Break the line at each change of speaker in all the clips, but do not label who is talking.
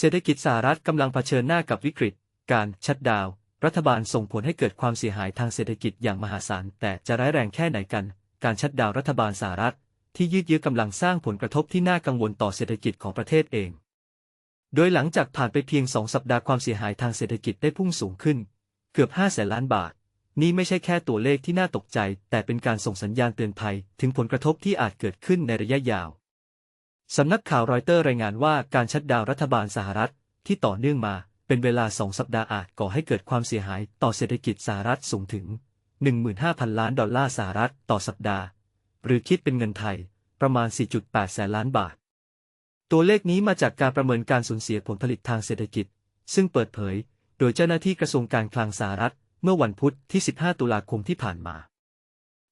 เศรษฐกิจสหรัฐกำลังเผชิญหน้ากับวิกฤต การชัดดาว รัฐบาลส่งผลให้เกิดความเสียหายทางเศรษฐกิจอย่างมหาศาล แต่จะร้ายแรงแค่ไหนกัน การชัดดาวรัฐบาลสหรัฐ ที่ยืดเยื้อกำลังสร้างผลกระทบที่น่ากังวลต่อเศรษฐกิจของประเทศเอง โดยหลังจากผ่านไปเพียงสองสัปดาห์ความเสียหายทางเศรษฐกิจได้พุ่งสูงขึ้น เกือบ5แสนล้านบาท นี่ไม่ใช่แค่ตัวเลขที่น่าตกใจ แต่เป็นการส่งสัญญาณเตือนภัย ถึงผลกระทบที่อาจเกิดขึ้นในระยะยาว สำนักข่าวรอยเตอร์รายงานว่าการชัดดาวรัฐบาลสหรัฐ ที่ต่อเนื่องมาเป็นเวลาสองสัปดาห์อาจก่อให้เกิดความเสียหายต่อเศรษฐกิจสหรัฐสูงถึง 15,000 ล้านดอลลาร์สหรัฐต่อสัปดาห์ หรือคิดเป็นเงินไทยประมาณ 4.8 แสนล้านบาท ตัวเลขนี้มาจากการประเมินการสูญเสียผลผลิตทางเศรษฐกิจ ซึ่งเปิดเผย โดยเจ้าหน้าที่กระทรวงการคลังสหรัฐ เมื่อวันพุธที่ 15 ตุลาคมที่ผ่านมา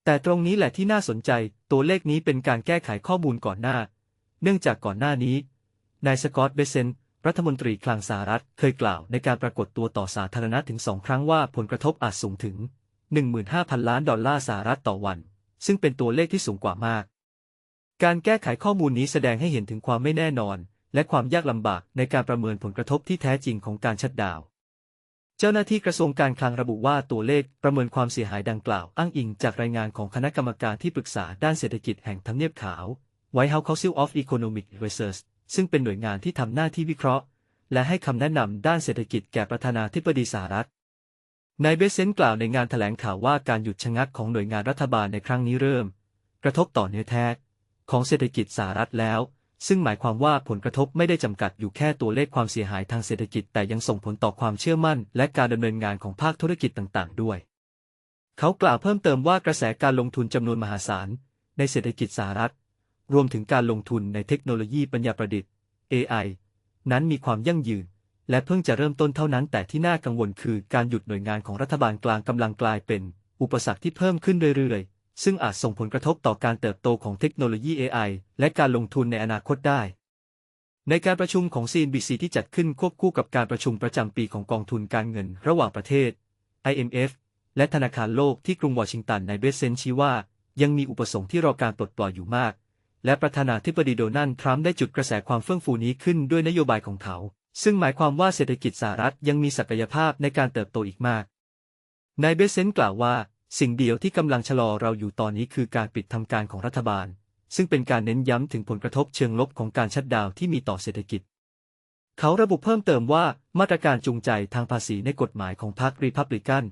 แต่ตรงนี้แหละที่น่าสนใจ ตัวเลขนี้เป็นการแก้ไขข้อมูลก่อนหน้า เนื่องจากก่อนหน้านี้ นายสกอตต์เบเซนรัฐมนตรีคลังสหรัฐเคยกล่าวในการปรากฏตัวต่อสาธารณะถึงสองครั้งว่าผลกระทบอาจสูงถึง 15,000 ล้านดอลลาร์สหรัฐต่อวัน ซึ่งเป็นตัวเลขที่สูงกว่ามาก การแก้ไขข้อมูลนี้แสดงให้เห็นถึงความไม่แน่นอน และความยากลำบากในการประเมินผลกระทบที่แท้จริงของการชัดดาวเจ้าหน้าที่กระทรวงการคลังระบุว่าตัวเลขประเมินความเสียหายดังกล่าว อ้างอิงจากรายงานของคณะกรรมการที่ปรึกษาด้านเศรษฐกิจแห่งทำเนียบขาว White House Council of Economic Research ซึ่งเป็นหน่วยงานที่ทำหน้าที่วิเคราะห์ และให้คำแนะนำด้านเศรษฐกิจแก่ประธานาธิบดีสหรัฐนายเบสเซนกล่าวในงานถแถลงข่าวว่าการหยุดชะงักของหน่วยงานรัฐบาลในครั้งนี้เริ่ม กระทบต่อเนื้อแท้ของเศรษฐกิจสหรัฐแล้ว ซึ่งหมายความว่าผลกระทบไม่ได้จำกัดอยู่แค่ตัวเลขความเสียหายทางเศรษฐกิจแต่ยังส่งผลต่อความเชื่อมั่น และการดำเนินงานของภาคธุรกิจต่าง ๆ ด้วย เขากล่าวเพิ่มเติมว่ากระแสการลงทุนจำนวนมหาศาลในเศรษฐกิจสหรัฐ รวมถึงการลงทุนในเทคโนโลยีปัญญาประดิษฐ์ AI นั้นมีความยั่งยืน และเพิ่งจะเริ่มต้นเท่านั้นแต่ที่น่ากังวลคือการหยุดหน่วยงานของรัฐบาลกลางกำลังกลายเป็น อุปสรรคที่เพิ่มขึ้นเรื่อยๆ ซึ่งอาจส่งผลกระทบต่อการเติบโตของเทคโนโลยี AI และการลงทุนในอนาคตได้ ในการประชุมของ CNBC ที่จัดขึ้นควบคู่กับการประชุมประจำปีของกองทุนการเงินระหว่างประเทศ IMF และธนาคารโลกที่กรุงวอชิงตันในเบสเซนชี้ว่า ยังมีอุปสงค์ที่รอการปลดปล่อยอยู่มาก และประธานาธิบดีโดนัลด์ทรัมป์ได้จุดกระแสความเฟื่องฟูนี้ขึ้นด้วยนโยบายของเขา ซึ่งหมายความว่าเศรษฐกิจสหรัฐยังมีศักยภาพในการเติบโตอีกมาก นายเบสเซนกล่าวว่า สิ่งเดียวที่กำลังชะลอเราอยู่ตอนนี้คือการปิดทำการของรัฐบาล ซึ่งเป็นการเน้นย้ำถึงผลกระทบเชิงลบของการชัดดาวที่มีต่อเศรษฐกิจ เขาระบุเพิ่มเติมว่ามาตรการจูงใจทางภาษีในกฎหมายของพรรครีพับลิกัน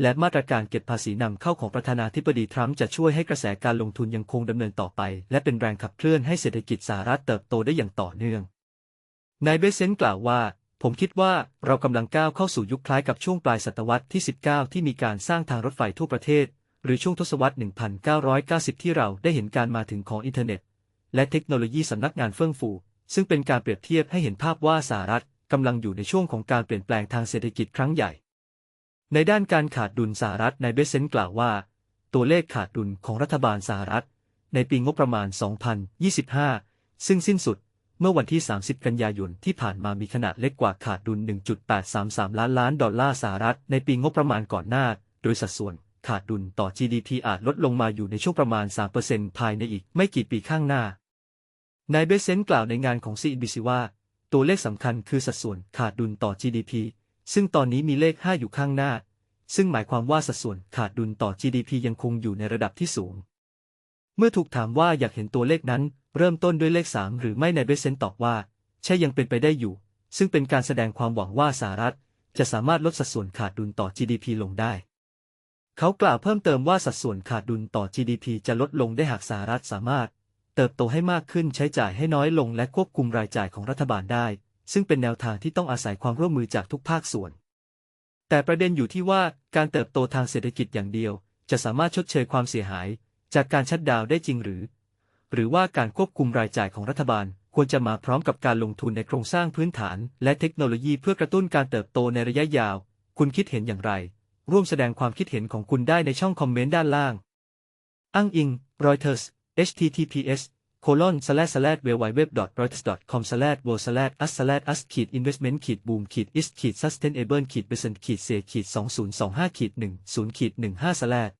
และมาตรการเก็บภาษีนำเข้าของประธานาธิบดีทรัมป์จะช่วยให้กระแสการลงทุนยังคงดำเนินต่อไป และเป็นแรงขับเคลื่อนให้เศรษฐกิจสหรัฐเติบโตได้อย่างต่อเนื่อง นายเบสเซนกล่าวว่า ผมคิดว่าเรากำลังก้าวเข้าสู่ยุคคล้ายกับช่วงปลายศตวรรษที่ 19 ที่มีการสร้างทางรถไฟทั่วประเทศ หรือช่วงทศวรรษ 1990 ที่เราได้เห็นการมาถึงของอินเทอร์เน็ต และเทคโนโลยีสำนักงานเฟื่องฟู ซึ่งเป็นการเปรียบเทียบให้เห็นภาพว่าสหรัฐกำลังอยู่ในช่วงของการเปลี่ยนแปลงทางเศรษฐกิจครั้งใหญ่ ในด้านการขาดดุลสหรัฐในเบสเซนกล่าวว่า ตัวเลขขาดดุลของรัฐบาลสหรัฐ ในปีงบประมาณ 2025 ซึ่งสิ้นสุดเมื่อวันที่ 30 กันยายนที่ผ่านมามีขนาดเล็กกว่าขาดดุล 1.833 ล้านล้านดอลลาร์สหรัฐ ในปีงบประมาณก่อนหน้า โดยสัดส่วนขาดดุลต่อ GDP อาจลดลงมาอยู่ในช่วงประมาณ 3%ภายในอีกไม่กี่ปีข้างหน้า นายเบสเซนกล่าวในงานของ CNBC ว่า ตัวเลขสำคัญคือสัดส่วนขาดดุลต่อ GDP ซึ่งตอนนี้มีเลข 5 อยู่ข้างหน้า ซึ่งหมายความว่าสัดส่วนขาดดุลต่อ GDP ยังคงอยู่ในระดับที่สูง เมื่อถูกถามว่าอยากเห็นตัวเลขนั้น เริ่มต้นด้วยเลข 3 หรือไม่ในเบสเซนตอบว่า ใช่ยังเป็นไปได้อยู่ ซึ่งเป็นการแสดงความหวังว่าสหรัฐ จะสามารถลดสัดส่วนขาดดุลต่อ GDP ลงได้ เขากล่าวเพิ่มเติมว่าสัดส่วนขาดดุลต่อ GDP จะลดลงได้หากสหรัฐสามารถ เติบโตให้มากขึ้นใช้จ่ายให้น้อยลงและควบคุมรายจ่ายของรัฐบาลได้ ซึ่งเป็นแนวทางที่ต้องอาศัยความร่วมมือจากทุกภาคส่วน แต่ประเด็นอยู่ที่ว่าการเติบโตทางเศรษฐกิจอย่างเดียว จะสามารถชดเชยความเสียหาย จากการชัดดาวได้จริงหรือ หรือว่าการควบคุมรายจ่ายของรัฐบาลควรจะมาพร้อมกับการลงทุนในโครงสร้างพื้นฐาน และเทคโนโลยีเพื่อกระตุ้นการเติบโตในระยะยาว คุณคิดเห็นอย่างไร ร่วมแสดงความคิดเห็นของคุณได้ในช่องคอมเมนต์ด้านล่าง อ้างอิง Reuters https colon slash slash w w w reuters dot com slash world slash us slash us ขีด investment ขีด boom ขีด is ขีด sustainable ขีด percent ขีด c ขีด2025ขีด10ขีด15 slash